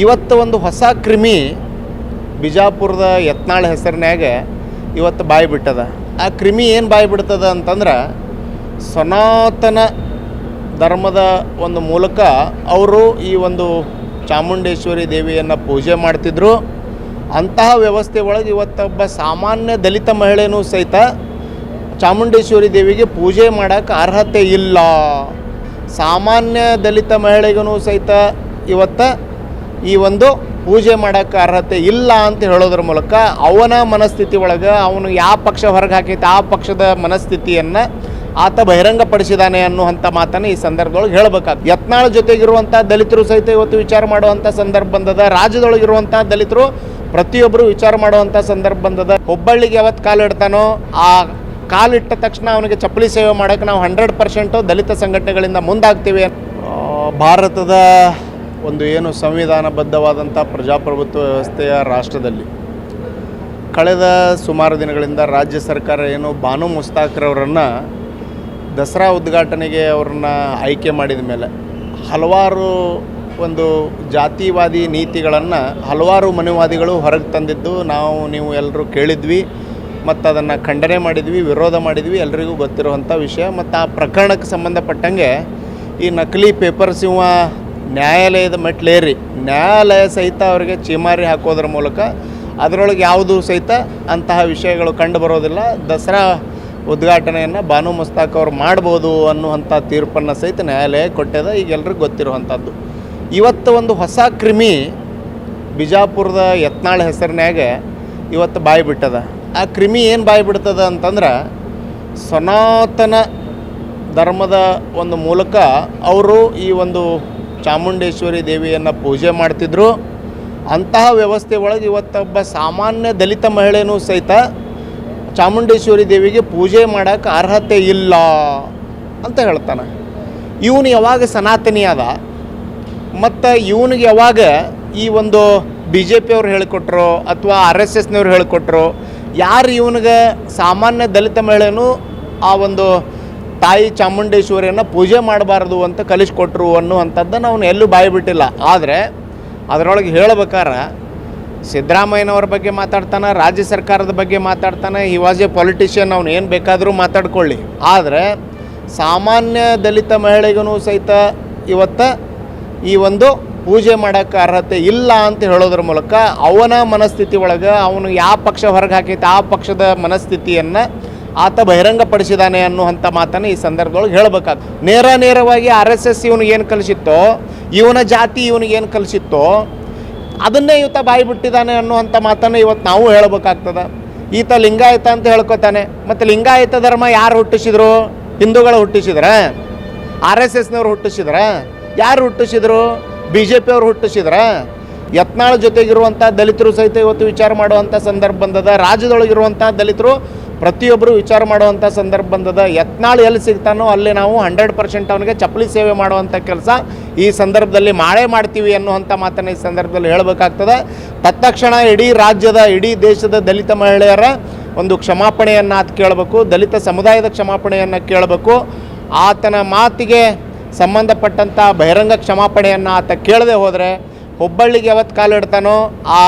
ಇವತ್ತು ಒಂದು ಹೊಸ ಕ್ರಿಮಿ ಬಿಜಾಪುರದ ಯತ್ನಾಳ್ ಹೆಸರಿನಾಗ ಇವತ್ತು ಬಾಯಿ ಬಿಟ್ಟದ. ಆ ಕ್ರಿಮಿ ಏನು ಬಾಯಿ ಬಿಡ್ತದ ಅಂತಂದ್ರೆ ಸನಾತನ ಧರ್ಮದ ಒಂದು ಮೂಲಕ ಅವರು ಈ ಒಂದು ಚಾಮುಂಡೇಶ್ವರಿ ದೇವಿಯನ್ನು ಪೂಜೆ ಮಾಡ್ತಿದ್ರು. ಅಂತಹ ವ್ಯವಸ್ಥೆ ಒಳಗೆ ಇವತ್ತೊಬ್ಬ ಸಾಮಾನ್ಯ ದಲಿತ ಮಹಿಳೆಯೂ ಸಹಿತ ಚಾಮುಂಡೇಶ್ವರಿ ದೇವಿಗೆ ಪೂಜೆ ಮಾಡೋಕ್ಕೆ ಅರ್ಹತೆ ಇಲ್ಲ. ಸಾಮಾನ್ಯ ದಲಿತ ಮಹಿಳೆಗೂ ಸಹಿತ ಇವತ್ತು ಈ ಒಂದು ಪೂಜೆ ಮಾಡೋಕ್ಕೆ ಅರ್ಹತೆ ಇಲ್ಲ ಅಂತ ಹೇಳೋದ್ರ ಮೂಲಕ ಅವನ ಮನಸ್ಥಿತಿ ಒಳಗೆ ಅವನು ಯಾವ ಪಕ್ಷ ಹೊರಗೆ ಹಾಕೈತೆ, ಆ ಪಕ್ಷದ ಮನಸ್ಥಿತಿಯನ್ನು ಆತ ಬಹಿರಂಗಪಡಿಸಿದಾನೆ ಅನ್ನುವಂಥ ಮಾತನ್ನು ಈ ಸಂದರ್ಭದೊಳಗೆ ಹೇಳಬೇಕಾಗ್ತದೆ ಯತ್ನಾಳ್ ಜೊತೆಗಿರುವಂಥ ದಲಿತರು ಸಹಿತ ಇವತ್ತು ವಿಚಾರ ಮಾಡುವಂಥ ಸಂದರ್ಭ ಬಂದದ, ರಾಜ್ಯದೊಳಗಿರುವಂಥ ದಲಿತರು ಪ್ರತಿಯೊಬ್ಬರು ವಿಚಾರ ಮಾಡುವಂಥ ಸಂದರ್ಭ ಬಂದದ. ಹುಬ್ಬಳ್ಳಿಗೆ ಯಾವತ್ತು ಕಾಲಿಡ್ತಾನೋ ಆ ಕಾಲಿಟ್ಟ ತಕ್ಷಣ ಅವನಿಗೆ ಚಪ್ಪಲಿ ಸೇವೆ ಮಾಡೋಕ್ಕೆ ನಾವು ಹಂಡ್ರೆಡ್ ಪರ್ಸೆಂಟು ದಲಿತ ಸಂಘಟನೆಗಳಿಂದ ಮುಂದಾಗ್ತೀವಿ. ಭಾರತದ ಒಂದು ಏನು ಸಂವಿಧಾನಬದ್ಧವಾದಂಥ ಪ್ರಜಾಪ್ರಭುತ್ವ ವ್ಯವಸ್ಥೆಯ ರಾಷ್ಟ್ರದಲ್ಲಿ ಕಳೆದ ಸುಮಾರು ದಿನಗಳಿಂದ ರಾಜ್ಯ ಸರ್ಕಾರ ಏನು ಬಾನು ಮುಸ್ತಾಕ್ರವರನ್ನು ದಸರಾ ಉದ್ಘಾಟನೆಗೆ ಅವ್ರನ್ನ ಆಯ್ಕೆ ಮಾಡಿದ ಮೇಲೆ ಹಲವಾರು ಒಂದು ಜಾತಿವಾದಿ ನೀತಿಗಳನ್ನು ಹಲವಾರು ಮನುವಾದಿಗಳು ಹೊರಗೆ ತಂದಿದ್ದು ನಾವು, ನೀವು ಎಲ್ಲರೂ ಕೇಳಿದ್ವಿ ಮತ್ತು ಅದನ್ನು ಖಂಡನೆ ಮಾಡಿದ್ವಿ, ವಿರೋಧ ಮಾಡಿದ್ವಿ, ಎಲ್ರಿಗೂ ಗೊತ್ತಿರುವಂಥ ವಿಷಯ. ಮತ್ತು ಆ ಪ್ರಕರಣಕ್ಕೆ ಸಂಬಂಧಪಟ್ಟಂಗೆ ಈ ನಕಲಿ ಪೇಪರ್ ಇವ ನ್ಯಾಯಾಲಯದ ಮೆಟ್ಲೇರಿ ನ್ಯಾಯಾಲಯ ಸಹಿತ ಅವರಿಗೆ ಚೀಮಾರಿ ಹಾಕೋದ್ರ ಮೂಲಕ ಅದರೊಳಗೆ ಯಾವುದು ಸಹಿತ ಅಂತಹ ವಿಷಯಗಳು ಕಂಡು ಬರೋದಿಲ್ಲ. ದಸರಾ ಉದ್ಘಾಟನೆಯನ್ನು ಬಾನು ಮುಸ್ತಾಕ್ ಅವರು ಮಾಡ್ಬೋದು ಅನ್ನುವಂಥ ತೀರ್ಪನ್ನು ಸಹಿತ ನ್ಯಾಯಾಲಯ ಕೊಟ್ಟಿದೆ. ಈಗ ಎಲ್ರಿಗೂ ಗೊತ್ತಿರುವಂಥದ್ದು ಇವತ್ತು ಒಂದು ಹೊಸ ಕ್ರಿಮಿ ಬಿಜಾಪುರದ ಯತ್ನಾಳ್ ಹೆಸರಿನಾಗ ಇವತ್ತು ಬಾಯಿ ಬಿಟ್ಟದ. ಆ ಕ್ರಿಮಿ ಏನು ಬಾಯಿ ಬಿಡ್ತದ ಅಂತಂದ್ರೆ ಸನಾತನ ಧರ್ಮದ ಒಂದು ಮೂಲಕ ಅವರು ಈ ಒಂದು ಚಾಮುಂಡೇಶ್ವರಿ ದೇವಿಯನ್ನು ಪೂಜೆ ಮಾಡ್ತಿದ್ರು. ಅಂತಹ ವ್ಯವಸ್ಥೆ ಒಳಗೆ ಇವತ್ತೊಬ್ಬ ಸಾಮಾನ್ಯ ದಲಿತ ಮಹಿಳೆಯೂ ಸಹಿತ ಚಾಮುಂಡೇಶ್ವರಿ ದೇವಿಗೆ ಪೂಜೆ ಮಾಡೋಕ್ಕೆ ಅರ್ಹತೆ ಇಲ್ಲ ಅಂತ ಹೇಳ್ತಾನೆ. ಇವನು ಯಾವಾಗ ಸನಾತನಿ ಅದ ಮತ್ತು ಇವನಿಗೆ ಯಾವಾಗ ಈ ಒಂದು ಬಿ ಜೆ ಪಿಯವ್ರು ಹೇಳಿಕೊಟ್ರು ಅಥವಾ ಆರ್ ಎಸ್ ಎಸ್ನವ್ರು ಹೇಳಿಕೊಟ್ರು, ಯಾರು ಇವನಿಗೆ ಸಾಮಾನ್ಯ ದಲಿತ ಮಹಿಳೆಯೂ ಆ ಒಂದು ತಾಯಿ ಚಾಮುಂಡೇಶ್ವರಿಯನ್ನು ಪೂಜೆ ಮಾಡಬಾರ್ದು ಅಂತ ಕಲಿಸ್ಕೊಟ್ರು ಅನ್ನುವಂಥದ್ದನ್ನು ಅವನು ಎಲ್ಲೂ ಬಾಯಿ ಬಿಟ್ಟಿಲ್ಲ. ಆದರೆ ಅದರೊಳಗೆ ಹೇಳ್ಬೇಕಾರೆ, ಸಿದ್ದರಾಮಯ್ಯನವ್ರ ಬಗ್ಗೆ ಮಾತಾಡ್ತಾನೆ, ರಾಜ್ಯ ಸರ್ಕಾರದ ಬಗ್ಗೆ ಮಾತಾಡ್ತಾನೆ ಈ ವಾಸ್ ಎ ಪೊಲಿಟಿಷಿಯನ್ ಅವ್ನು ಏನು ಬೇಕಾದರೂ ಮಾತಾಡ್ಕೊಳ್ಳಿ. ಆದರೆ ಸಾಮಾನ್ಯ ದಲಿತ ಮಹಿಳೆಗೂ ಸಹಿತ ಇವತ್ತು ಈ ಒಂದು ಪೂಜೆ ಮಾಡೋಕ್ಕೆ ಅರ್ಹತೆ ಇಲ್ಲ ಅಂತ ಹೇಳೋದ್ರ ಮೂಲಕ ಅವನ ಮನಸ್ಥಿತಿ ಒಳಗೆ ಅವನು ಯಾವ ಪಕ್ಷ ಹೊರಗೆ ಹಾಕೈತೆ, ಆ ಪಕ್ಷದ ಮನಸ್ಥಿತಿಯನ್ನು ಆತ ಬಹಿರಂಗಪಡಿಸಿದಾನೆ ಅನ್ನುವಂಥ ಮಾತನ್ನು ಈ ಸಂದರ್ಭದೊಳಗೆ ಹೇಳಬೇಕಾಗ್ತದೆ. ನೇರ ನೇರವಾಗಿ ಆರ್ ಎಸ್ ಎಸ್ ಇವನಿಗೇನು ಏನು ಕಲಿಸಿತ್ತೋ, ಇವನ ಜಾತಿ ಇವನಿಗೆ ಕಲಿಸಿತ್ತೋ, ಅದನ್ನೇ ಇವತ್ತ ಬಾಯಿ ಬಿಟ್ಟಿದ್ದಾನೆ ಅನ್ನುವಂಥ ಮಾತನ್ನು ಇವತ್ತು ನಾವು ಹೇಳಬೇಕಾಗ್ತದೆ. ಈತ ಲಿಂಗಾಯತ ಅಂತ ಹೇಳ್ಕೊತಾನೆ. ಮತ್ತು ಲಿಂಗಾಯತ ಧರ್ಮ ಯಾರು ಹುಟ್ಟಿಸಿದ್ರು? ಹಿಂದೂಗಳು ಹುಟ್ಟಿಸಿದ್ರ? ಆರ್ ಎಸ್ ಎಸ್ನವ್ರು ಹುಟ್ಟಿಸಿದ್ರ? ಯಾರು ಹುಟ್ಟಿಸಿದ್ರು? ಬಿ ಜೆ ಪಿಯವ್ರು ಹುಟ್ಟಿಸಿದ್ರ? ಯತ್ನಾಳ ಜೊತೆಗಿರುವಂಥ ದಲಿತರು ಸಹಿತ ಇವತ್ತು ವಿಚಾರ ಮಾಡುವಂಥ ಸಂದರ್ಭ ಬಂದದ. ರಾಜ್ಯದೊಳಗಿರುವಂಥ ದಲಿತರು ಪ್ರತಿಯೊಬ್ಬರು ವಿಚಾರ ಮಾಡುವಂಥ ಸಂದರ್ಭ ಬಂದದ. ಯತ್ನಾಳ್ ಎಲ್ಲಿ ಸಿಗ್ತಾನೋ ಅಲ್ಲಿ ನಾವು ಹಂಡ್ರೆಡ್ ಪರ್ಸೆಂಟ್ ಅವನಿಗೆ ಚಪ್ಪಲಿ ಸೇವೆ ಮಾಡುವಂಥ ಕೆಲಸ ಈ ಸಂದರ್ಭದಲ್ಲಿ ಮಾಡೇ ಮಾಡ್ತೀವಿ ಅನ್ನುವಂಥ ಮಾತನ್ನು ಈ ಸಂದರ್ಭದಲ್ಲಿ ಹೇಳಬೇಕಾಗ್ತದೆ. ತತ್ಕ್ಷಣ ಇಡೀ ರಾಜ್ಯದ, ಇಡೀ ದೇಶದ ದಲಿತ ಮಹಿಳೆಯರ ಒಂದು ಕ್ಷಮಾಪಣೆಯನ್ನು ಆತ ಕೇಳಬೇಕು, ದಲಿತ ಸಮುದಾಯದ ಕ್ಷಮಾಪಣೆಯನ್ನು ಕೇಳಬೇಕು. ಆತನ ಮಾತಿಗೆ ಸಂಬಂಧಪಟ್ಟಂಥ ಬಹಿರಂಗ ಕ್ಷಮಾಪಣೆಯನ್ನು ಆತ ಕೇಳದೆ ಹೋದರೆ, ಹುಬ್ಬಳ್ಳಿಗೆ ಯಾವತ್ತು ಕಾಲಿಡ್ತಾನೋ ಆ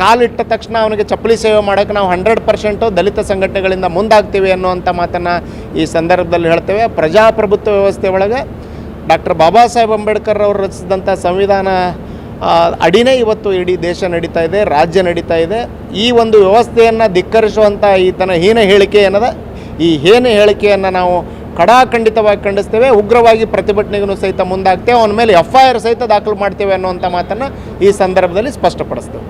ಕಾಲಿಟ್ಟ ತಕ್ಷಣ ಅವನಿಗೆ ಚಪ್ಪಲಿ ಸೇವೆ ಮಾಡೋಕ್ಕೆ ನಾವು ಹಂಡ್ರೆಡ್ ಪರ್ಸೆಂಟು ದಲಿತ ಸಂಘಟನೆಗಳಿಂದ ಮುಂದಾಗ್ತೀವಿ ಅನ್ನುವಂಥ ಮಾತನ್ನು ಈ ಸಂದರ್ಭದಲ್ಲಿ ಹೇಳ್ತೇವೆ. ಪ್ರಜಾಪ್ರಭುತ್ವ ವ್ಯವಸ್ಥೆ ಒಳಗೆ ಡಾಕ್ಟರ್ ಬಾಬಾ ಸಾಹೇಬ್ ಅಂಬೇಡ್ಕರ್ ಅವರು ರಚಿಸಿದಂಥ ಸಂವಿಧಾನ ಅಡಿನೇ ಇವತ್ತು ಇಡೀ ದೇಶ ನಡೀತಾ ಇದೆ, ರಾಜ್ಯ ನಡೀತಾ ಇದೆ. ಈ ಒಂದು ವ್ಯವಸ್ಥೆಯನ್ನು ಧಿಕ್ಕರಿಸುವಂಥ ಈತನ ಹೀನ ಹೇಳಿಕೆ ಏನದ? ಈ ಹೀನ ಹೇಳಿಕೆಯನ್ನು ನಾವು ಕಡಾಖಂಡಿತವಾಗಿ ಖಂಡಿಸ್ತೇವೆ. ಉಗ್ರವಾಗಿ ಪ್ರತಿಭಟನೆಗೂ ಸಹಿತ ಮುಂದಾಗ್ತೇವೆ. ಅವನ ಮೇಲೆ ಎಫ್ ಐ ಆರ್ ಸಹಿತ ದಾಖಲು ಮಾಡ್ತೇವೆ ಅನ್ನುವಂಥ ಮಾತನ್ನು ಈ ಸಂದರ್ಭದಲ್ಲಿ ಸ್ಪಷ್ಟಪಡಿಸ್ತೇವೆ.